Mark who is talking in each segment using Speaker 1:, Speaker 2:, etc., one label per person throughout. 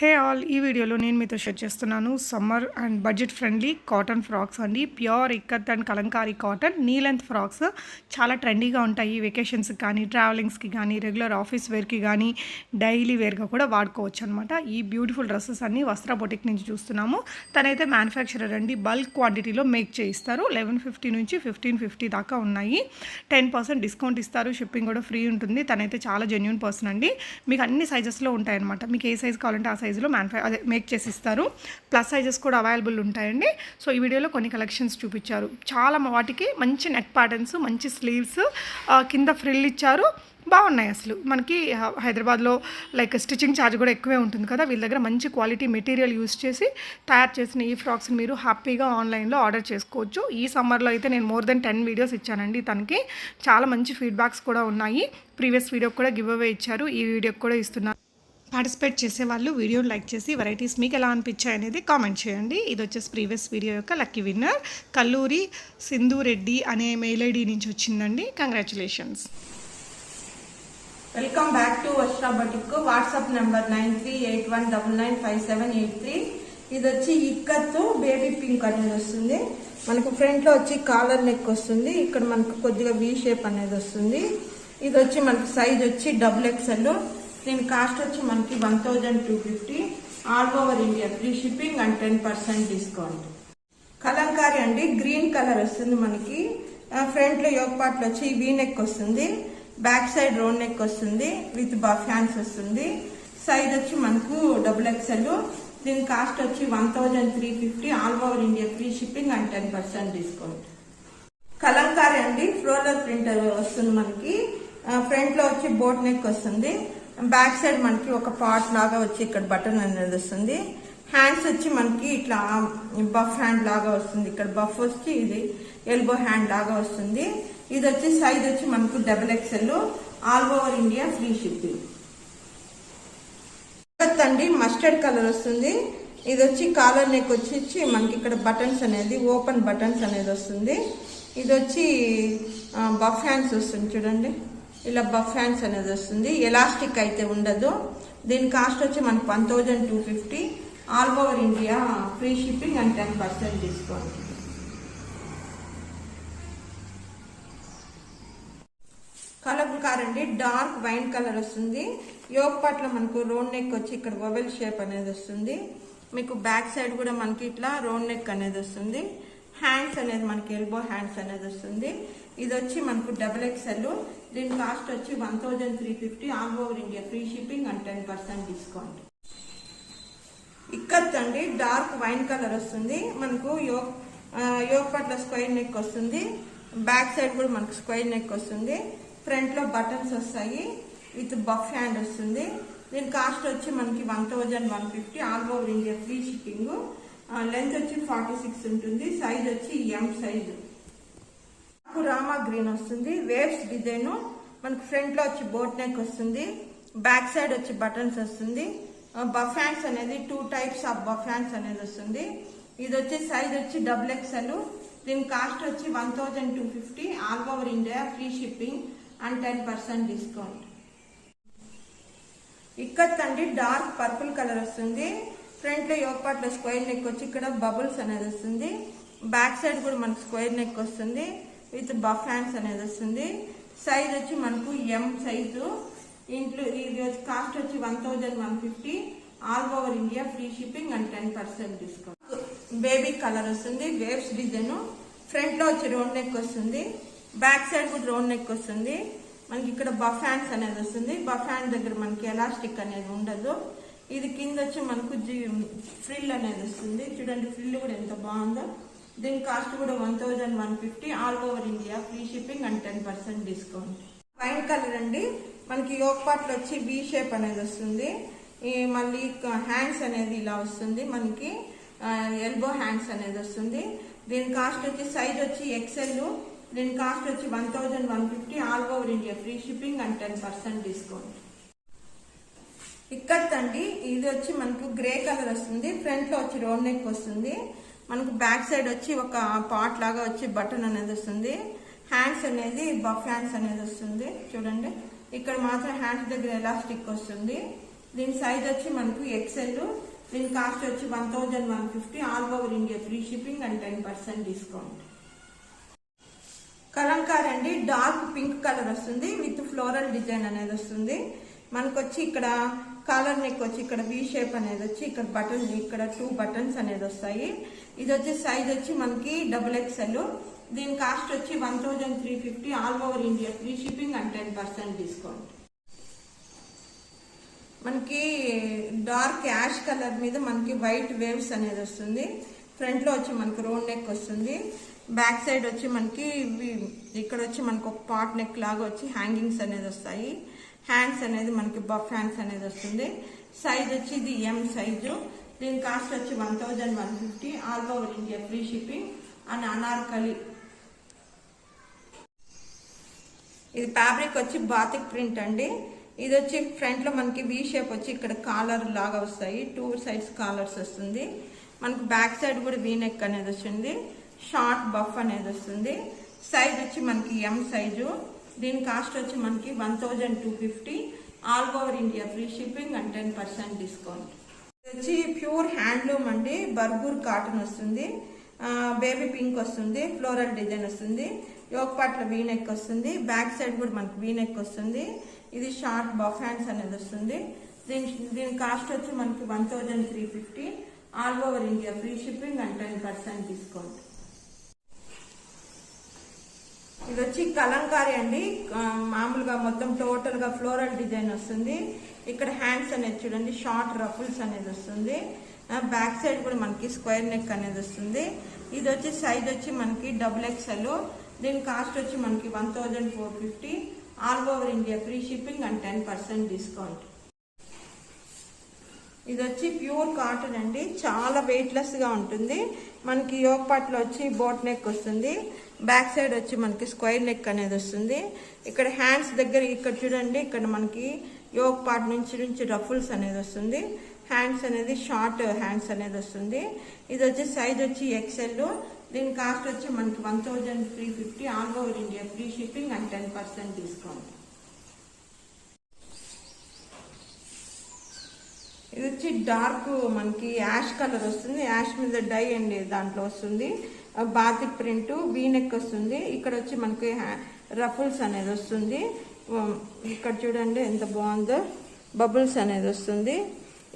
Speaker 1: Hey all ఈ వీడియోలో నేను మీతో షేర్ చేస్తున్నాను summer and budget friendly cotton frocks అండి. Pure ikkat and kalamkari cotton knee length frocks. చాలా ట్రెండీగా ఉంటాయి వెకేషన్స్కి కానీ ట్రావెలింగ్స్కి కానీ రెగ్యులర్ ఆఫీస్ వేర్కి కానీ డైలీ వేర్గా కూడా వాడుకోవచ్చు అనమాట ఈ బ్యూటిఫుల్ డ్రెస్సెస్ అన్ని వస్త్ర బొటిక్ నుంచి చూస్తున్నాము. తనైతే మ్యానుఫ్యాక్చరర్ అండి. బల్క్ క్వాంటిటీలో మేక్ చేయిస్తారు. లెవెన్ ఫిఫ్టీ నుంచి ఫిఫ్టీన్ ఫిఫ్టీ దాకా ఉన్నాయి. టెన్ పర్సెంట్ డిస్కౌంట్ ఇస్తారు. షిప్పింగ్ కూడా ఫ్రీ ఉంటుంది. తనైతే చాలా జెన్యున్ పర్సన్ అండి. మీకు అన్ని సైజెస్లో ఉంటాయన్నమాట. మీకు ఏ సైజ్ కావాలంటే ఆ సైజ్ సైజులో మ్యానుఫ్యా అదే మేక్ చేసి ఇస్తారు ప్లస్ సైజెస్ కూడా అవైలబుల్ ఉంటాయండి. సో ఈ వీడియోలో కొన్ని కలెక్షన్స్ చూపించారు. చాలా వాటికి మంచి నెక్ ప్యాటర్న్స్ మంచి స్లీవ్స్ కింద ఫ్రిల్ ఇచ్చారు. బాగున్నాయి అసలు. మనకి హైదరాబాద్లో లైక్ స్టిచ్చింగ్ ఛార్జ్ కూడా ఎక్కువే ఉంటుంది కదా. వీళ్ళ దగ్గర మంచి క్వాలిటీ మెటీరియల్ యూస్ చేసి తయారు చేసిన ఈ ఫ్రాక్స్ని మీరు హ్యాపీగా ఆన్లైన్లో ఆర్డర్ చేసుకోవచ్చు. ఈ సమ్మర్లో అయితే నేను మోర్ దెన్ టెన్ వీడియోస్ ఇచ్చానండి తనకి. చాలా మంచి ఫీడ్బ్యాక్స్ కూడా ఉన్నాయి. ప్రీవియస్ వీడియోకి కూడా గివ్ అవే ఇచ్చారు. ఈ వీడియోకి కూడా ఇస్తున్నారు పార్టిసిపేట్ చేసే వాళ్ళు వీడియోని లైక్ చేసి వెరైటీస్ మీకు ఎలా అనిపించాయి అనేది కామెంట్ చేయండి. ఇది వచ్చేసి ప్రీవియస్ వీడియో యొక్క లక్కీ విన్నర్ కల్లూరి సింధురెడ్డి అనే మెయిల్ ఐడి నుంచి వచ్చిందండి. Congratulations
Speaker 2: welcome back to Varsha batik WhatsApp number nine three eight one double nine five seven eight three ఇది వచ్చి ఇక్కత్తు బేబీ పింక్ అనేది వస్తుంది. మనకు ఫ్రంట్లో వచ్చి కాలర్ నెక్ వస్తుంది. ఇక్కడ మనకు కొద్దిగా వి షేప్ అనేది వస్తుంది. ఇది వచ్చి మనకి సైజ్ వచ్చి డబుల్ ఎక్స్ఎల్ దీని కాస్ట్ వచ్చి మనకి one thousand two fifty all over India free shipping and ten percent discount kalamkari అండి గ్రీన్ కలర్ వస్తుంది మనకి. ఫ్రంట్లో యోగ పాటలు వచ్చి వీ నెక్ వస్తుంది. బ్యాక్ సైడ్ రోడ్ నెక్ వస్తుంది విత్ బఫ్ హ్యాండ్స్ వస్తుంది. సైజ్ వచ్చి మనకు డబుల్ ఎక్స్ఎల్ దీని కాస్ట్ వచ్చి one thousand three fifty all over India free shipping and ten percent discount kalamkari అండి ఫ్లోరల్ ప్రింటర్ వస్తుంది మనకి. ఫ్రంట్లో వచ్చి బోట్ నెక్ వస్తుంది. బ్యాక్ సైడ్ మనకి ఒక పార్ట్ లాగా వచ్చి ఇక్కడ బటన్ అనేది వస్తుంది. హ్యాండ్స్ వచ్చి మనకి ఇట్లా బఫ్ హ్యాండ్ లాగా వస్తుంది. ఇక్కడ బఫ్ వచ్చి ఇది ఎల్బో హ్యాండ్ లాగా వస్తుంది. ఇది వచ్చి సైజ్ వచ్చి మనకు double XL all over India free shipping. అండి మస్టర్డ్ కలర్ వస్తుంది. ఇది వచ్చి కాలర్ నెక్ వచ్చి మనకి ఇక్కడ బటన్స్ అనేది ఓపెన్ బటన్స్ అనేది వస్తుంది. ఇది వచ్చి బఫ్ హ్యాండ్స్ వస్తుంది చూడండి. ఇలా బఫ్ హ్యాండ్స్ అనేది వస్తుంది. ఎలాస్టిక్ అయితే ఉండదు. దీని కాస్ట్ వచ్చి మనకి one thousand two fifty. All over India free shipping and ten percent discount. Colour కారండి dark wine colour వస్తుంది. యోగ్ పట్ల మనకు రోడ్ నెక్ వచ్చి ఇక్కడ ఓవెల్ షేప్ అనేది వస్తుంది. మీకు బ్యాక్ సైడ్ కూడా మనకి ఇట్లా రోడ్ నెక్ అనేది వస్తుంది. హ్యాండ్స్ అనేది మనకి ఎల్బో హ్యాండ్స్ అనేది వస్తుంది. ఇది వచ్చి మనకు డబుల్ ఎక్స్ఎల్ దీని కాస్ట్ వచ్చి one thousand three fifty all over India free shipping and ten percent discount ikkat అండి డార్క్ వైన్ కలర్ వస్తుంది. మనకు యో ఆ, పట్ల స్క్వైర్ నెక్ వస్తుంది. బ్యాక్ సైడ్ కూడా మనకు స్క్వైర్ నెక్ వస్తుంది. ఫ్రంట్లో బటన్స్ వస్తాయి. విత్ బఫ్ హ్యాండ్ వస్తుంది. దీని కాస్ట్ వచ్చి మనకి one thousand one fifty all over India free shipping length వచ్చి ఫార్టీ సిక్స్ ఉంటుంది సైజ్ వచ్చి ఎం సైజు నాకు రామా గ్రీన్ వస్తుంది వేవ్స్ డిజైన్ మనకు ఫ్రంట్లో వచ్చి బోట్ నెక్ వస్తుంది బ్యాక్ సైడ్ వచ్చి బటన్స్ వస్తుంది. బఫ్ అనేది టూ టైప్స్ ఆఫ్ బఫాన్స్ అనేది వస్తుంది. ఇది వచ్చి సైజ్ వచ్చి డబుల్ ఎక్స్ఎల్ దీని కాస్ట్ వచ్చి one thousand two fifty all over India free shipping and ten percent discount ikkat అండి డార్క్ పర్పుల్ కలర్ వస్తుంది. ఫ్రంట్లో యోగ స్క్వేర్ నెక్ వచ్చి ఇక్కడ బబుల్స్ అనేది వస్తుంది. బ్యాక్ సైడ్ కూడా మనకు స్క్వేర్ నెక్ వస్తుంది. విత్ బఫ్ హ్యాండ్స్ అనేది వస్తుంది. సైజ్ వచ్చి మనకు ఎం సైజు. ఇంట్లో ఇది వచ్చి కాస్ట్ వచ్చి one thousand one fifty. All over India free shipping and ten percent discount. Baby colour వస్తుంది. Waves design. ఫ్రంట్లో వచ్చి రౌండ్ నెక్ వస్తుంది. బ్యాక్ సైడ్ కూడా రౌండ్ నెక్ వస్తుంది. మనకి ఇక్కడ బఫ్ హ్యాండ్స్ అనేది వస్తుంది. బఫ్ హ్యాండ్ దగ్గర మనకి ఎలాస్టిక్ అనేది ఉండదు. ఇది కింద వచ్చి మనకు ఫ్రిల్ అనేది వస్తుంది. చూడండి ఫ్రిల్ కూడా ఎంత బాగుందో. దీని కాస్ట్ కూడా one thousand one fifty all over India free shipping and ten percent discount wine colour అండి. మనకి యోగ్ పార్ట్లో వచ్చి బీ షేప్ అనేది వస్తుంది. ఈ మళ్ళీ హ్యాండ్స్ అనేది ఇలా వస్తుంది మనకి. ఎల్బో హ్యాండ్స్ అనేది వస్తుంది. దీని కాస్ట్ వచ్చి సైజ్ వచ్చి ఎక్సెల్ దీని కాస్ట్ వచ్చి one thousand one fifty all over India free shipping and ten percent discount ikkat అండి ఇది వచ్చి మనకు గ్రే కలర్ వస్తుంది. ఫ్రంట్లో వచ్చి రోడ్ నెక్ వస్తుంది. మనకు బ్యాక్ సైడ్ వచ్చి ఒక పాట్ లాగా వచ్చి బటన్ అనేది వస్తుంది. హ్యాండ్స్ అనేది బఫ్ హ్యాండ్స్ అనేది వస్తుంది. చూడండి. ఇక్కడ మాత్రం హ్యాండ్స్ దగ్గర ఎలాస్టిక్ వస్తుంది. దీని సైజ్ వచ్చి మనకు ఎక్సెల్ దీని కాస్ట్ వచ్చి one thousand one fifty all over India free shipping and ten percent discount kalamkar అండి డార్క్ పింక్ కలర్ వస్తుంది. విత్ ఫ్లోరల్ డిజైన్ అనేది వస్తుంది. మనకు వచ్చి ఇక్కడ కాలర్ నెక్ వచ్చి ఇక్కడ వి షేప్ అనేది వచ్చి ఇక్కడ బటన్ ఇక్కడ టూ బటన్స్ అనేది వస్తాయి. ఇది వచ్చి సైజ్ వచ్చి మనకి డబుల్ ఎక్స్ఎల్ దీని కాస్ట్ వచ్చి one thousand three fifty all over India free shipping and ten percent discount మనకి డార్క్ యాష్ కలర్ మీద మనకి వైట్ వేవ్స్ అనేది వస్తుంది. ఫ్రంట్లో వచ్చి మనకి రోడ్ నెక్ వస్తుంది. బ్యాక్ సైడ్ వచ్చి మనకి ఇక్కడ వచ్చి మనకు ఒక పాట్ నెక్ లాగా వచ్చి హ్యాంగింగ్స్ అనేది వస్తాయి. హ్యాండ్స్ అనేది మనకి బఫ్ హ్యాండ్స్ అనేది వస్తుంది. సైజ్ వచ్చి ఇది ఎం సైజు దీని కాస్ట్ వచ్చి one thousand one fifty all over India free shipping and Anarkali ఇది ఫ్యాబ్రిక్ వచ్చి బాతిక్ ప్రింట్ అండి. ఇది వచ్చి ఫ్రంట్లో మనకి వీ షేప్ వచ్చి ఇక్కడ కాలర్ లాగా వస్తాయి. టూ సైడ్స్ కాలర్స్ వస్తుంది. మనకి బ్యాక్ సైడ్ కూడా వీ నెక్ అనేది వస్తుంది. షార్ట్ బఫ్ అనేది వస్తుంది. సైజ్ వచ్చి మనకి ఎం సైజు దీని కాస్ట్ వచ్చి మనకి one thousand two fifty all over India free shipping and ten percent discount. వచ్చి ప్యూర్ హ్యాండ్లూమ్ అండి బర్గూర్ కాటన్ వస్తుంది బేబీ పింక్ వస్తుంది ఫ్లోరల్ డిజైన్ వస్తుంది యోగ్ పాట్ల వీ వస్తుంది బ్యాక్ సైడ్ కూడా మనకి వీనెక్ వస్తుంది ఇది షార్ట్ బఫ్ హ్యాండ్స్ అనేది వస్తుంది. దీని దీని కాస్ట్ వచ్చి మనకి one thousand three fifty all over India free shipping and ten percent discount. ఇది వచ్చి కలంకారీ అండి. మామూలుగా మొత్తం టోటల్గా ఫ్లోరల్ డిజైన్ వస్తుంది. ఇక్కడ హ్యాండ్స్ అనేది చూడండి షార్ట్ రఫుల్స్ అనేది వస్తుంది. బ్యాక్ సైడ్ కూడా మనకి స్క్వేర్ నెక్ అనేది వస్తుంది. ఇది వచ్చి సైజ్ వచ్చి మనకి డబుల్ ఎక్స్ఎల్. దీని కాస్ట్ వచ్చి మనకి one four fifty. All over India free shipping and ten percent discount. ఇది వచ్చి ప్యూర్ కాటన్ అండి. చాలా వెయిట్లెస్గా ఉంటుంది. మనకి యోగ పార్ట్ వచ్చి బోట్ నెక్ వస్తుంది. బ్యాక్ సైడ్ వచ్చి మనకి స్క్వైర్ నెక్ అనేది వస్తుంది. ఇక్కడ హ్యాండ్స్ దగ్గర ఇక్కడ చూడండి ఇక్కడ మనకి యోగ పార్ట్ నుంచి నుంచి రఫుల్స్ అనేది వస్తుంది. హ్యాండ్స్ అనేది షార్ట్ హ్యాండ్స్ అనేది వస్తుంది. ఇది వచ్చి సైజ్ వచ్చి ఎక్సెల్ దీని కాస్ట్ వచ్చి మనకి one thousand three fifty. All over India free shipping and ten percent discount. ఇది వచ్చి డార్క్ మనకి యాష్ కలర్ వస్తుంది. యాష్ మీద డై అండి దాంట్లో వస్తుంది. బాతిక్ ప్రింట్ వీనెక్ వస్తుంది. ఇక్కడ వచ్చి మనకి రఫుల్స్ అనేది వస్తుంది. ఇక్కడ చూడండి ఎంత బాగుందో. బబుల్స్ అనేది వస్తుంది.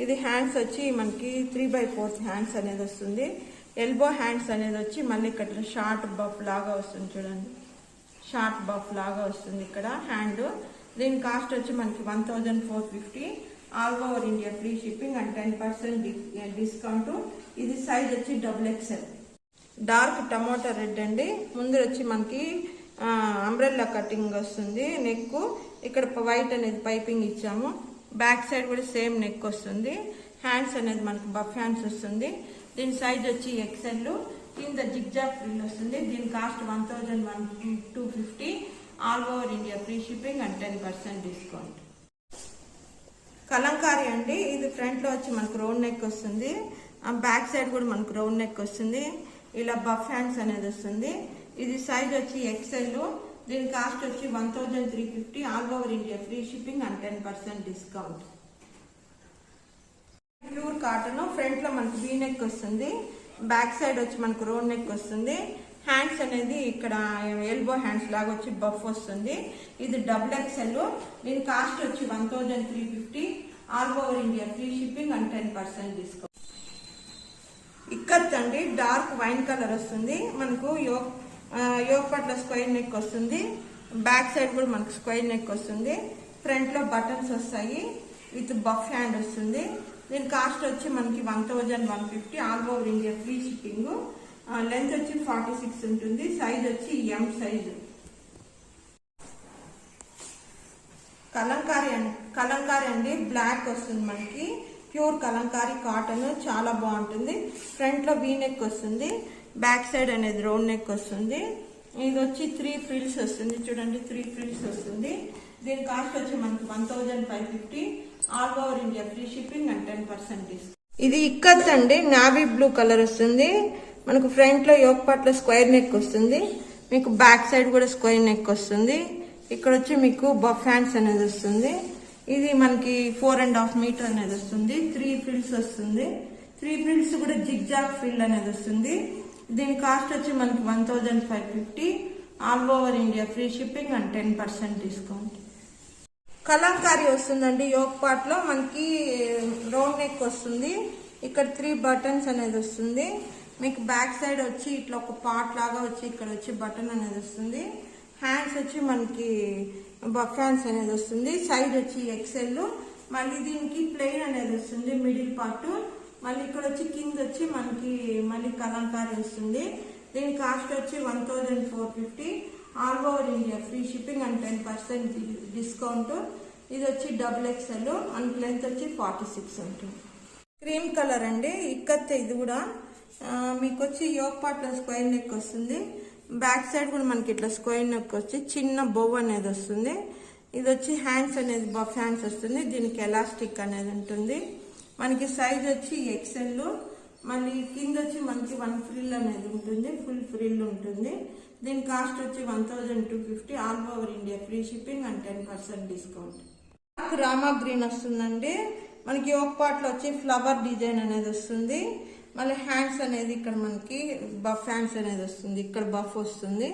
Speaker 2: ఇది హ్యాండ్స్ వచ్చి మనకి త్రీ బై ఫోర్త్ హ్యాండ్స్ అనేది వస్తుంది. ఎల్బో హ్యాండ్స్ అనేది వచ్చి మళ్ళీ ఇక్కడ షార్ట్ బఫ్ లాగా వస్తుంది చూడండి. షార్ట్ బఫ్ లాగా వస్తుంది ఇక్కడ హ్యాండ్. దీని కాస్ట్ వచ్చి మనకి one thousand four fifty. All over India free shipping and ten percent discount. ఇది సైజ్ వచ్చి double XL. Dark tomato red అండి. ముందు వచ్చి మనకి అంబ్రెల్లా కటింగ్ వస్తుంది నెక్ ఇక్కడ వైట్ అనేది పైపింగ్ ఇచ్చాము. బ్యాక్ సైడ్ కూడా సేమ్ నెక్ వస్తుంది. హ్యాండ్స్ అనేది మనకి బఫ్ హ్యాండ్స్ వస్తుంది. దీని సైజ్ వచ్చి ఎక్సెల్ కింద జిగ్జాగ్ ఫ్రిల్ వస్తుంది. దీని cost one thousand one two fifty. All over India free shipping and ten percent discount. Kalamkari అండి. ఇది ఫ్రంట్లో వచ్చి మనకు రౌండ్ నెక్ వస్తుంది. ఆ బ్యాక్ సైడ్ కూడా మనకు రౌండ్ నెక్ వస్తుంది. ఇలా బఫ్ హ్యాండ్స్ అనేది వస్తుంది. ఇది సైజ్ వచ్చి ఎక్సెల్ దీని కాస్ట్ వచ్చి one thousand three fifty all over India free shipping and ten percent discount pure cotton ఫ్రంట్లో మనకు వీ నెక్ వస్తుంది. బ్యాక్ సైడ్ వచ్చి మనకు రోడ్ నెక్ వస్తుంది. హ్యాండ్స్ అనేది ఇక్కడ ఎల్బో హ్యాండ్స్ లాగా వచ్చి బఫ్ వస్తుంది. ఇది డబుల్ ఎక్స్ఎల్ దీని కాస్ట్ వచ్చి one thousand three fifty all over India free shipping and ten percent discount Ikkat అండి డార్క్ వైన్ కలర్ వస్తుంది. మనకు యోగ్ యోగ్ పట్ల స్క్వైర్ నెక్ వస్తుంది. బ్యాక్ సైడ్ కూడా మనకు స్క్వైర్ నెక్ వస్తుంది. ఫ్రంట్లో బటన్స్ వస్తాయి. విత్ బఫ్ హ్యాండ్ వస్తుంది. దీని కాస్ట్ వచ్చి మనకి one thousand one fifty all over India free shipping length వచ్చి ఫార్టీ సిక్స్ ఉంటుంది సైజ్ వచ్చి ఎం సైజు కలంకారీ అండి కలంకారీ అండి బ్లాక్ వస్తుంది మనకి. ప్యూర్ కలంకారీ కాటన్ చాలా బాగుంటుంది. ఫ్రంట్లో వీ నెక్ వస్తుంది. బ్యాక్ సైడ్ అనేది రౌండ్ నెక్ వస్తుంది. ఇది వచ్చి త్రీ ఫ్రిల్స్ వస్తుంది. చూడండి త్రీ ఫ్రిల్స్ వస్తుంది. దీని కాస్ట్ వచ్చి మనకి one thousand five fifty all over India free shipping and ten percent ఇది ఇక్కత్ అండి. నావీ బ్లూ కలర్ వస్తుంది. మనకు ఫ్రంట్లో యోక్ పార్ట్లో స్క్వేర్ నెక్ వస్తుంది. మీకు బ్యాక్ సైడ్ కూడా స్క్వేర్ నెక్ వస్తుంది. ఇక్కడ వచ్చి మీకు బఫ్ హ్యాండ్స్ అనేది వస్తుంది. ఇది మనకి ఫోర్ అండ్ హాఫ్ మీటర్ అనేది వస్తుంది. త్రీ ఫిల్స్ వస్తుంది. త్రీ ఫిల్స్ కూడా జిగ్ జాగ్ అనేది వస్తుంది. దీని కాస్ట్ వచ్చి మనకి one thousand five fifty. All over India free shipping and ten percent discount. Kalamkari వస్తుందండి యోగ్ పార్ట్లో మనకి రౌండ్ నెక్ వస్తుంది. ఇక్కడ త్రీ బటన్స్ అనేది వస్తుంది. మీకు బ్యాక్ సైడ్ వచ్చి ఇట్లా ఒక పార్ట్ లాగా వచ్చి ఇక్కడ వచ్చి బటన్ అనేది వస్తుంది. హ్యాండ్స్ వచ్చి మనకి బఫ్ హ్యాండ్స్ అనేది వస్తుంది. సైడ్ వచ్చి ఎక్సెల్ మళ్ళీ దీనికి ప్లెయిన్ అనేది వస్తుంది మిడిల్ పార్ట్ మళ్ళీ ఇక్కడ వచ్చి కింద వచ్చి మనకి మళ్ళీ కలంకారీ వస్తుంది. దీని కాస్ట్ వచ్చి one thousand four fifty all over India free shipping and ten percent discount ఇది వచ్చి డబుల్ ఎక్స్ఎల్ అండ్ లెంత్ వచ్చి ఫార్టీ సిక్స్ ఉంటుంది. క్రీమ్ కలర్ అండి ఇక్కత్ ఇది కూడా మీకు వచ్చి యోక్ పార్ట్లో స్క్వేర్ నెక్ వస్తుంది. బ్యాక్ సైడ్ కూడా మనకి ఇట్లా స్క్వేర్ నెక్ వచ్చి చిన్న బొవ్ అనేది వస్తుంది. ఇది వచ్చి హ్యాండ్స్ అనేది బఫ్ హ్యాండ్స్ వస్తుంది. దీనికి ఎలాస్టిక్ అనేది ఉంటుంది. మనకి సైజ్ వచ్చి ఎక్సెల్ మళ్ళీ కింద వచ్చి మనకి వన్ ఫ్రిల్ అనేది ఉంటుంది. ఫుల్ ఫ్రిల్ ఉంటుంది. దీని కాస్ట్ వచ్చి one thousand two fifty all over India. Free shipping and ten percent discount. నాకు రామా గ్రీన్ వస్తుందండి. మనకి ఒక పార్ట్లో వచ్చి ఫ్లవర్ డిజైన్ అనేది వస్తుంది. మళ్ళీ హ్యాండ్స్ అనేది ఇక్కడ మనకి బఫ్ హ్యాండ్స్ అనేది వస్తుంది ఇక్కడ బఫ్ వస్తుంది.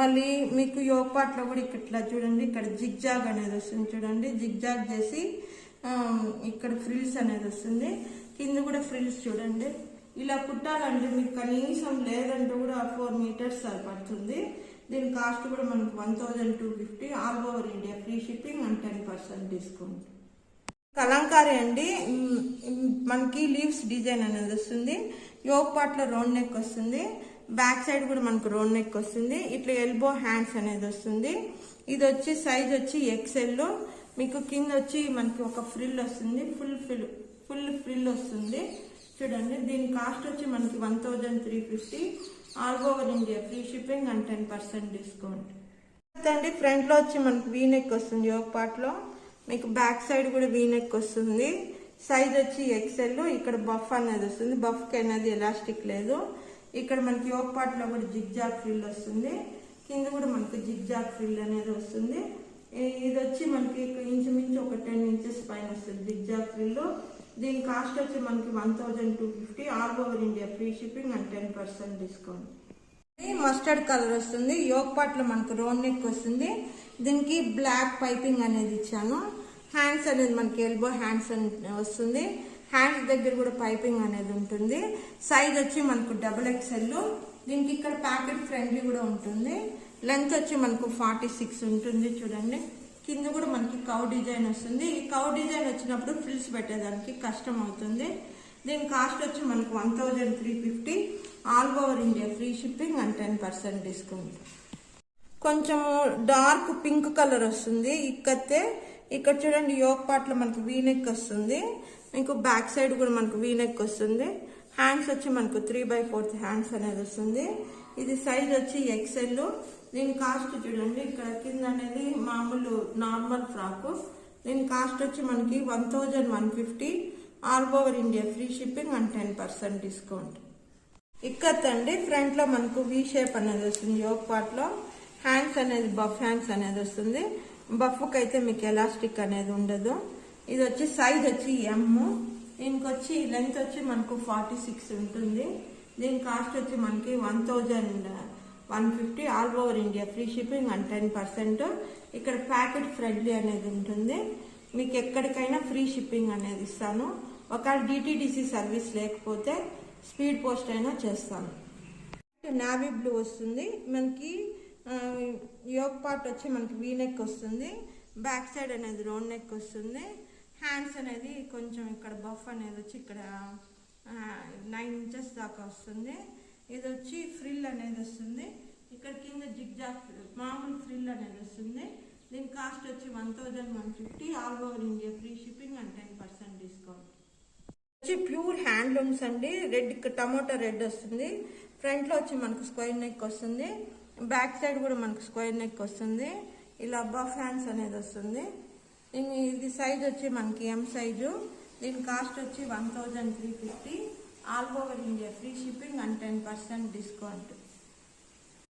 Speaker 2: మళ్ళీ మీకు యోగ కూడా ఇక్కడ ఇట్లా చూడండి ఇక్కడ జిగ్ జాగ్ అనేది వస్తుంది చూడండి. జిగ్ జాగ్ చేసి ఇక్కడ ఫ్రిల్స్ అనేది వస్తుంది. కింద కూడా ఫ్రిల్స్ చూడండి. ఇలా కుట్టాలంటే మీకు కనీసం లేదంటే కూడా ఫోర్ మీటర్స్ పడుతుంది దీని కాస్ట్ కూడా మనకు one thousand two fifty all over India free shipping and ten percent discount. Kalamkari అండి. మనకి లీవ్స్ డిజైన్ అనేది వస్తుంది. యోగ్ పార్ట్లో రౌండ్ నెక్ వస్తుంది. బ్యాక్ సైడ్ కూడా మనకు రౌండ్ నెక్ వస్తుంది. ఇట్లా ఎల్బో హ్యాండ్స్ అనేది వస్తుంది. ఇది వచ్చి సైజ్ వచ్చి ఎక్సెల్ మీకు కింద వచ్చి మనకి ఒక ఫ్రిల్ వస్తుంది. ఫుల్ ఫిల్ ఫుల్ ఫ్రిల్ వస్తుంది. చూడండి దీని కాస్ట్ వచ్చి మనకి one thousand three fifty. All over India free shipping and ten percent discount. అండి ఫ్రంట్లో వచ్చి మనకి వీ నెక్ వస్తుంది యోగ పార్ట్లో. మీకు బ్యాక్ సైడ్ కూడా వీనెక్ వస్తుంది. సైజ్ వచ్చి ఎక్సెల్ ఇక్కడ బఫ్ అనేది వస్తుంది. బఫ్ అనేది ఎలాస్టిక్ లేదు. ఇక్కడ మనకి యోక్ పార్ట్ కూడా జిగ్ జాగ్ ఫ్రిల్ వస్తుంది. కింద కూడా మనకి జిగ్ జాగ్ ఫ్రిల్ అనేది వస్తుంది. ఇది వచ్చి మనకి ఇంచుమించు ఒక టెన్ ఇంచెస్ పైన వస్తుంది జిగ్ జాగ్ ఫ్రిల్ దీని కాస్ట్ వచ్చి మనకి one thousand two fifty all over India free shipping and ten percent discount mustard colour వస్తుంది. యోగ్ పాట్లో మనకు రోన్ నెక్ వస్తుంది. దీనికి బ్లాక్ పైపింగ్ అనేది ఇచ్చాను. హ్యాండ్స్ అనేది మనకి ఎల్బో హ్యాండ్స్ అని వస్తుంది. హ్యాండ్స్ దగ్గర కూడా పైపింగ్ అనేది ఉంటుంది. సైజ్ వచ్చి మనకు డబుల్ ఎక్స్ఎల్. దీనికి ఇక్కడ ప్యాకెట్ ఫ్రెండ్లీ కూడా ఉంటుంది. లెంత్ వచ్చి మనకు ఫార్టీ సిక్స్ ఉంటుంది చూడండి. కింద కూడా మనకి కౌ డిజైన్ వస్తుంది. ఈ కౌ డిజైన్ వచ్చినప్పుడు ఫ్రిల్స్ పెట్టేదానికి కష్టం అవుతుంది. దీని కాస్ట్ వచ్చి మనకు one thousand three fifty all over India free shipping and ten percent discount కొంచెం డార్క్ పింక్ కలర్ వస్తుంది. ఇక్కతే ఇక్కడ చూడండి యోగ్ పార్ట్లో మనకు వీనెక్ వస్తుంది. మీకు బ్యాక్ సైడ్ కూడా మనకు వీనెక్ వస్తుంది. హ్యాండ్స్ వచ్చి మనకు త్రీ బై ఫోర్త్ హ్యాండ్స్ అనేది వస్తుంది. ఇది సైజ్ వచ్చి ఎక్సెల్ దీని కాస్ట్ చూడండి ఇక్కడ కింద అనేది మామూలు నార్మల్ ఫ్రాక్ దీని కాస్ట్ వచ్చి మనకి one thousand one fifty all over India free shipping and ten percent discount. Ikkat అండి ఫ్రంట్లో మనకు వి షేప్ అనేది వస్తుంది యోగ్ పార్ట్లో. హ్యాండ్స్ అనేది బఫ్ హ్యాండ్స్ అనేది వస్తుంది. బఫ్ అయితే మీకు ఎలాస్టిక్ అనేది ఉండదు. ఇది వచ్చి సైజ్ వచ్చి ఎమ్ దీనికి వచ్చి లెంత్ వచ్చి మనకు ఫార్టీ సిక్స్ ఉంటుంది. దీని కాస్ట్ వచ్చి మనకి one thousand one fifty all over India free shipping and ten percent ఇక్కడ ప్యాకెట్ ఫ్రెండ్లీ అనేది ఉంటుంది. మీకు ఎక్కడికైనా ఫ్రీ షిప్పింగ్ అనేది ఇస్తాను. ఒకవేళ డిటీడీసీ సర్వీస్ లేకపోతే స్పీడ్ పోస్ట్ అయినా చేస్తాను. నావీ బ్లూ వస్తుంది. మనకి యోగ్ పార్ట్ వచ్చి మనకి వీ నెక్ వస్తుంది. బ్యాక్ సైడ్ అనేది రౌండ్ నెక్ వస్తుంది. హ్యాండ్స్ అనేది కొంచెం ఇక్కడ బఫ్ అనేది వచ్చి ఇక్కడ నైన్ ఇంచెస్ దాకా వస్తుంది. ఇది వచ్చి ఫ్రిల్ అనేది వస్తుంది. ఇక్కడ కింద జిగ్ జాగ్ మామూలు ఫ్రిల్ అనేది వస్తుంది. దీని కాస్ట్ వచ్చి one thousand one fifty all over India free shipping and ten percent discount వచ్చి ప్యూర్ హ్యాండ్లూమ్స్ అండి. రెడ్ టమాటో రెడ్ వస్తుంది. ఫ్రంట్లో వచ్చి మనకు స్క్వేర్ నెక్ వస్తుంది. బ్యాక్ సైడ్ కూడా మనకు స్క్వేర్ నెక్ వస్తుంది. ఇలా బఫ్ హ్యాండ్స్ అనేది వస్తుంది. దీని ఇది సైజ్ వచ్చి మనకి ఎం సైజు దీని కాస్ట్ వచ్చి one thousand three fifty all over India free shipping and ten percent discount